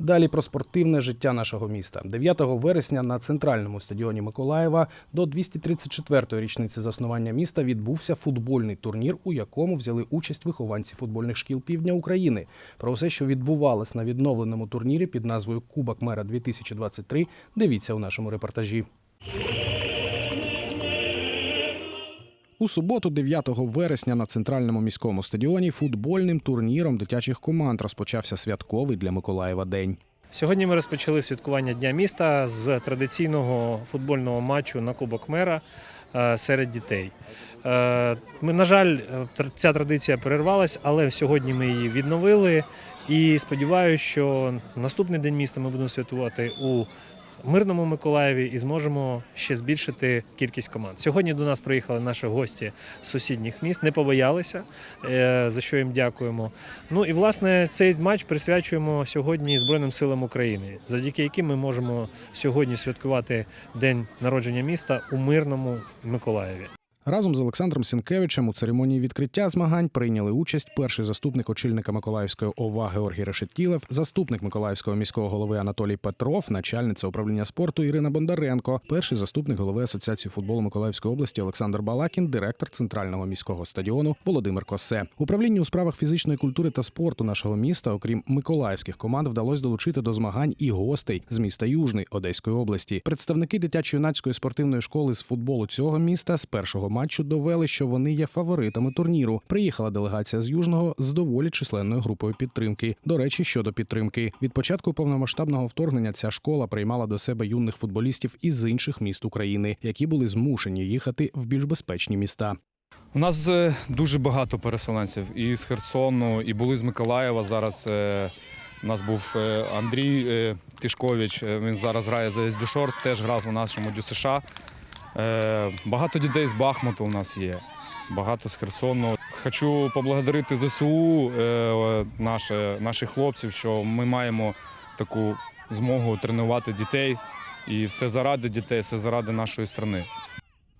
Далі про спортивне життя нашого міста. 9 вересня на центральному стадіоні Миколаєва до 234-ї річниці заснування міста відбувся футбольний турнір, у якому взяли участь вихованці футбольних шкіл півдня України. Про все, що відбувалось на відновленому турнірі під назвою Кубок мера 2023, дивіться у нашому репортажі. У суботу, 9 вересня, на центральному міському стадіоні футбольним турніром дитячих команд розпочався святковий для Миколаєва день. Сьогодні ми розпочали святкування Дня міста з традиційного футбольного матчу на Кубок мера е, серед дітей. Е, Ми, на жаль, е, ця традиція перервалась, але сьогодні ми її відновили. І сподіваюся, що наступний день міста ми будемо святкувати у мирному Миколаєві і зможемо ще збільшити кількість команд. Сьогодні до нас приїхали наші гості з сусідніх міст, не побоялися, е, за що їм дякуємо. Ну і власне цей матч присвячуємо сьогодні Збройним силам України, завдяки яким ми можемо сьогодні святкувати день народження міста у мирному Миколаєві. Разом з Олександром Сінкевичем у церемонії відкриття змагань прийняли участь перший заступник очільника Миколаївської ОВА Георгій Решетілев, заступник Миколаївського міського голови Анатолій Петров, начальниця управління спорту Ірина Бондаренко, перший заступник голови Асоціації футболу Миколаївської області Олександр Балакін, директор центрального міського стадіону Володимир Косе. Управлінню у справах фізичної культури та спорту нашого міста, окрім миколаївських команд, вдалося долучити до змагань і гостей з міста Южний Одеської області. Представники дитячо-юнацької спортивної школи з футболу цього міста з першого матчу довели, що вони є фаворитами турніру. Приїхала делегація з Южного з доволі численною групою підтримки. До речі, щодо підтримки, від початку повномасштабного вторгнення ця школа приймала до себе юних футболістів із інших міст України, які були змушені їхати в більш безпечні міста. У нас е, дуже багато переселенців і з Херсону, і були з Миколаєва. Зараз е, у нас був е, Андрій Тишкович. Він зараз грає за Дюшор, теж грав у нашому ДЮСШ. Е, Багато дітей з Бахмуту у нас є, багато з Херсону. Хочу поблагодарити ЗСУ, е, наше, наших хлопців, що ми маємо таку змогу тренувати дітей. І все заради дітей, все заради нашої країни.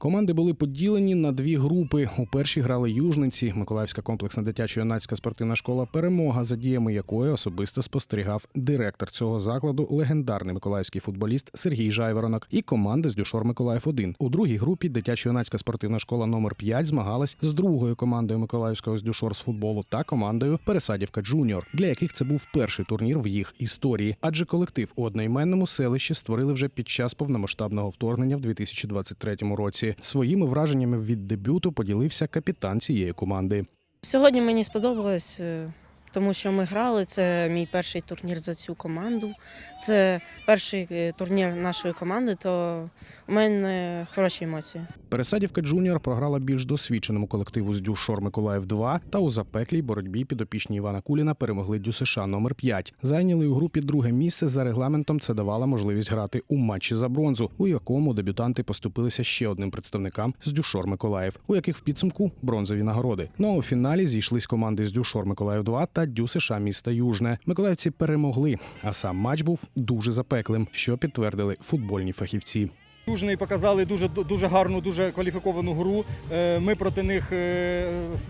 Команди були поділені на дві групи. У першій грали южниці, Миколаївська комплексна дитячо-юнацька спортивна школа Перемога, за діями якої особисто спостерігав директор цього закладу, легендарний миколаївський футболіст Сергій Жайворонок, і команда з Дюшор Миколаїв 1 У другій групі дитячо-юнацька спортивна школа номер 5 змагалась з другою командою Миколаївського з Дюшор з футболу та командою Пересадівка Джуніор, для яких це був перший турнір в їх історії, адже колектив у одноіменному селищі створили вже під час повномасштабного вторгнення в 2023 році. Своїми враженнями від дебюту поділився капітан цієї команди. Сьогодні мені сподобалось, е, тому що ми грали. Це мій перший турнір за цю команду. Це перший е, турнір нашої команди, то у мене хороші емоції. Пересадівка Джуніор програла більш досвідченому колективу з Дюшор Миколаїв 2 та у запеклій боротьбі підопічні Івана Куліна перемогли ДЮСШ номер 5 Зайняли у групі друге місце. За регламентом це давало можливість грати у матчі за бронзу, у якому дебютанти поступилися ще одним представникам з Дюшор Миколаїв, у яких в підсумку бронзові нагороди. Ну а у фіналі зійшлись команди з Дюшор Миколаїв 2 та ДЮСШ міста Южне. Миколаївці перемогли, а сам матч був дуже запеклим, що підтвердили футбольні фахівці. Южний показали дуже дуже гарну, дуже кваліфіковану гру. Е, Ми проти них е,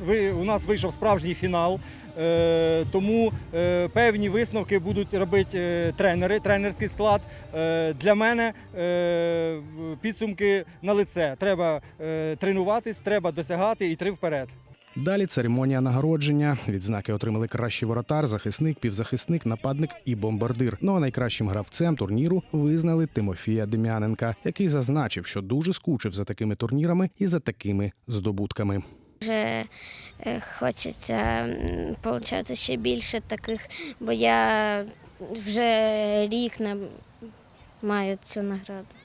ви у нас вийшов справжній фінал. Е, Тому певні висновки будуть робити тренери, тренерський склад. Для мене підсумки на лице. Треба тренуватись, треба досягати і три вперед. Далі церемонія нагородження. Відзнаки отримали кращий воротар, захисник, півзахисник, нападник і бомбардир. Ну а найкращим гравцем турніру визнали Тимофія Дем'яненка, який зазначив, що дуже скучив за такими турнірами і за такими здобутками. Вже е, хочеться получати ще більше таких, бо я вже рік маю цю награду.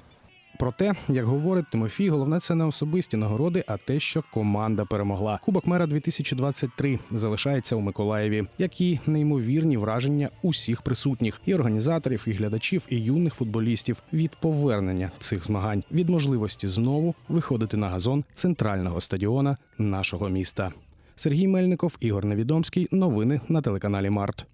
Проте, як говорить Тимофій, головне це не особисті нагороди, а те, що команда перемогла. Кубок мера 2023 залишається у Миколаєві, як і неймовірні враження усіх присутніх і організаторів, і глядачів, і юних футболістів від повернення цих змагань, від можливості знову виходити на газон центрального стадіона нашого міста. Сергій Мельников, Ігор Невідомський. Новини на телеканалі Март.